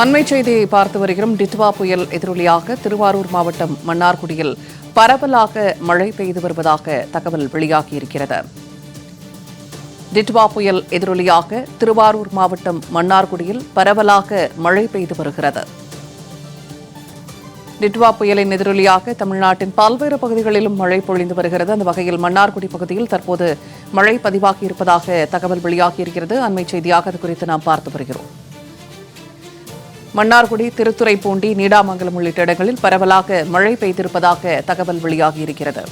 அண்மை செய்தியை பார்த்து வருகிறோம். டிட்வா புயல் எதிரொலியாக திருவாரூர் மாவட்டம் மன்னார்குடியில் பரவலாக மழை பெய்து வருவதாக தகவல் வெளியாகியிருக்கிறது டிட்வா புயல் எதிரொலியாக திருவாரூர் மாவட்டம் மன்னார்குடியில் பரவலாக மழை பெய்து வருகிறது. டிட்வா புயலின் எதிரொலியாக தமிழ்நாட்டின் பல்வேறு பகுதிகளிலும் மழை பொழிந்து வருகிறது. அந்த வகையில் மன்னார்குடி பகுதியில் தற்போது மழை பதிவாகி இருப்பதாக தகவல் வெளியாகியிருக்கிறது அண்மை செய்தியாக அது குறித்து நாம் பார்த்து வருகிறோம். மன்னார்குடி திருத்துறைப்பூண்டி நீடாமங்கலம் உள்ளிட்ட இடங்களில் பரவலாக மழை பெய்திருப்பதாக தகவல் வெளியாகியிருக்கிறது.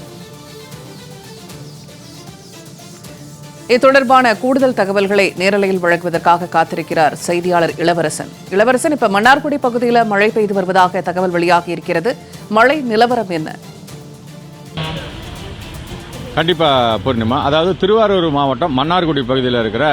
இது தொடர்பான கூடுதல் தகவல்களை நேரலையில் வழங்குவதற்காக காத்திருக்கிறார் செய்தியாளர் இளவரசன். இளவரசன் இப்ப மன்னார்குடி பகுதியில் மழை பெய்து வருவதாக தகவல் வெளியாகியிருக்கிறது. மழை நிலவரம் என்ன? கண்டிப்பாக பூர்ணிமா. அதாவது திருவாரூர் மாவட்டம் மன்னார்குடி பகுதியில் இருக்கிற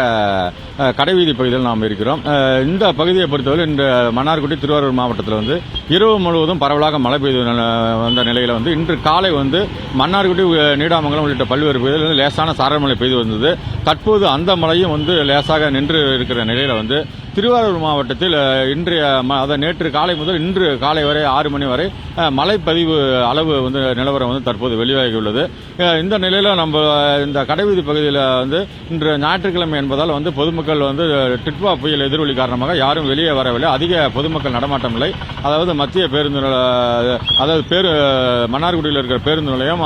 கடைவீதி பகுதியில் நாம் இருக்கிறோம். இந்த பகுதியை பொறுத்தவரை இந்த மன்னார்குடி திருவாரூர் மாவட்டத்தில் வந்து இரவு முழுவதும் பரவலாக மழை பெய்து ந- வந்த நிலையில் வந்து இன்று காலை வந்து மன்னார்குடி நீடாமங்கலம் உள்ளிட்ட பல்வேறு பகுதிகளில் வந்து லேசான சாரல் மழை பெய்து வந்தது. தற்போது அந்த மழையும் வந்து லேசாக நின்று இருக்கிற நிலையில் வந்து திருவாரூர் மாவட்டத்தில் இன்றைய ம- நேற்று காலை முதல் இன்று காலை வரை ஆறு மணி வரை மழைப்பதிவு அளவு வந்து நிலவரம் வந்து தற்போது வெளியாகியுள்ளது இந்த நிலையில் நம்ம இந்த கடைவீதி பகுதியில் வந்து இன்று ஞாயிற்றுக்கிழமை என்பதால் வந்து பொதுமக்கள் வந்து டிட்வா புயல் எதிரொலி காரணமாக யாரும் வெளியே வரவில்லை. அதிக பொதுமக்கள் நடமாட்டம் இல்லை. அதாவது மத்திய பேருந்து அதாவது பேரு மன்னார்குடியில் இருக்கிற பேருந்து நிலையம்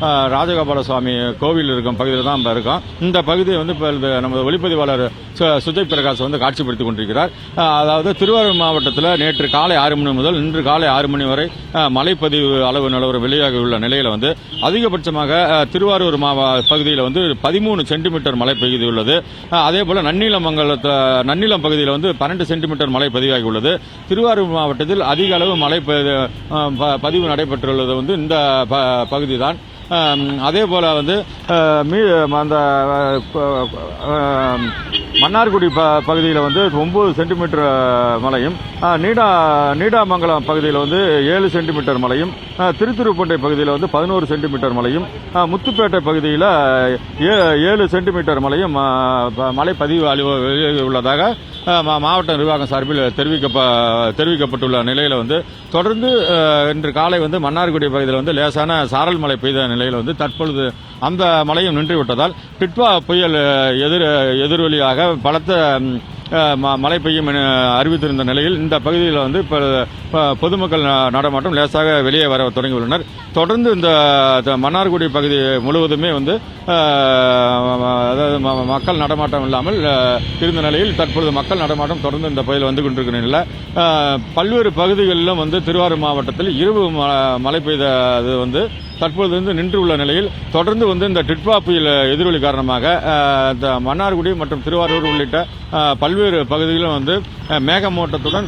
ராஜகோபால சுவாமி கோவில் இருக்கும் பகுதியில் தான் நம்ம இருக்கோம். இந்த பகுதியை வந்து இப்போ நமது ஒளிப்பதிவாளர் சு- சுஜய் பிரகாஷ் வந்து காட்சிப்படுத்தி கொண்டிருக்கிறார். அதாவது திருவாரூர் மாவட்டத்தில் நேற்று காலை ஆறு மணி முதல் இன்று காலை ஆறு மணி வரை மலைப்பதிவு மழைப்பதிவு அளவு நிலவரம் வெளியாகியுள்ள நிலையில் வந்து அதிகபட்சமாக திருவாரூர் மாவ பகுதியில் வந்து பதிமூணு சென்டிமீட்டர் மழை பெய்துள்ளது. உள்ளது அதே போல நன்னிலமங்கலத்த நன்னிலம் பகுதியில் வந்து பன்னெண்டு சென்டிமீட்டர் மழை பதிவாகி உள்ளது திருவாரூர் மாவட்டத்தில் அதிக அளவு மழை ப- பதிவு நடைபெற்றுள்ளது வந்து இந்த ப- பகுதி தான் அதே போல் வந்து மீ அந்த மன்னார்குடி ப பகுதியில் வந்து ஒம்பது சென்டிமீட்டர் மழையும் நீடா நீடாமங்கலம் பகுதியில் வந்து ஏழு சென்டிமீட்டர் மழையும் திருத்துருப்பண்டை பகுதியில் வந்து பதினோரு சென்டிமீட்டர் மழையும் முத்துப்பேட்டை பகுதியில் ஏ- ஏழு சென்டிமீட்டர் மழையும் மலை மழை பதிவு அழிவு உள்ளதாக மா- மாவட்ட நிர்வாகம் சார்பில் தெரிவிக்கப்ப தெரிவிக்கப்பட்டுள்ள நிலையில் வந்து தொடர்ந்து இன்று காலை வந்து மன்னார்குடி பகுதியில் வந்து லேசான சாரல் மழை பெய்த நிலையில் வந்து தற்பொழுது அந்த மழையும் நின்று விட்டதால் டிட்வா புயல் எதிர் எதிரொலியாக பலத்த மழை பெய்யும் என அறிவித்திருந்த நிலையில் இந்த பகுதியில் வந்து இப்போ பொதுமக்கள் நடமாட்டம் லேசாக வெளியே வர தொடங்கியுள்ளனர். தொடர்ந்து இந்த மன்னார்குடி பகுதி முழுவதுமே வந்து அதாவது மக்கள் நடமாட்டம் இல்லாமல் இருந்த நிலையில் தற்பொழுது மக்கள் நடமாட்டம் தொடர்ந்து இந்த பகுதியில் வந்து கொண்டிருக்கிற நிலையில் பல்வேறு பகுதிகளிலும் வந்து திருவாரூர் மாவட்டத்தில் இரவு ம- மழை பெய்தது வந்து தற்பொழுது வந்து நின்று உள்ள நிலையில் தொடர்ந்து வந்து இந்த டிட்பா புயல் எதிரொலி காரணமாக இந்த மன்னார்குடி மற்றும் திருவாரூர் உள்ளிட்ட பல்வேறு பல்வேறு பகுதிகளிலும் வந்து மேகமூட்டத்துடன்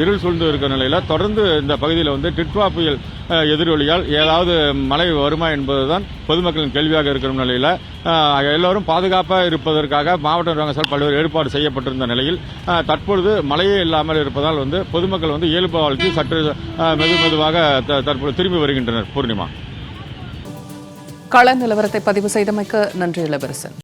இருள் சூழ்ந்து இருக்கிற நிலையில் தொடர்ந்து இந்த பகுதியில் வந்து டிட்வா புயல் எதிரொலியால் ஏதாவது மழை வருமா என்பதுதான் பொதுமக்களின் கேள்வியாக இருக்கிற நிலையில் எல்லோரும் பாதுகாப்பாக இருப்பதற்காக மாவட்ட நிர்வாகத்தால் பல்வேறு ஏற்பாடு செய்யப்பட்டிருந்த நிலையில் தற்பொழுது மழையே இல்லாமல் இருப்பதால் வந்து பொதுமக்கள் வந்து இயல்பு வாழ்க்கை சற்று மெது மெதுவாக த- தற்பொழுது திரும்பி வருகின்றனர். பூர்ணிமா. கள நிலவரத்தை பதிவு செய்தமைக்கு நன்றி இளவரசன்.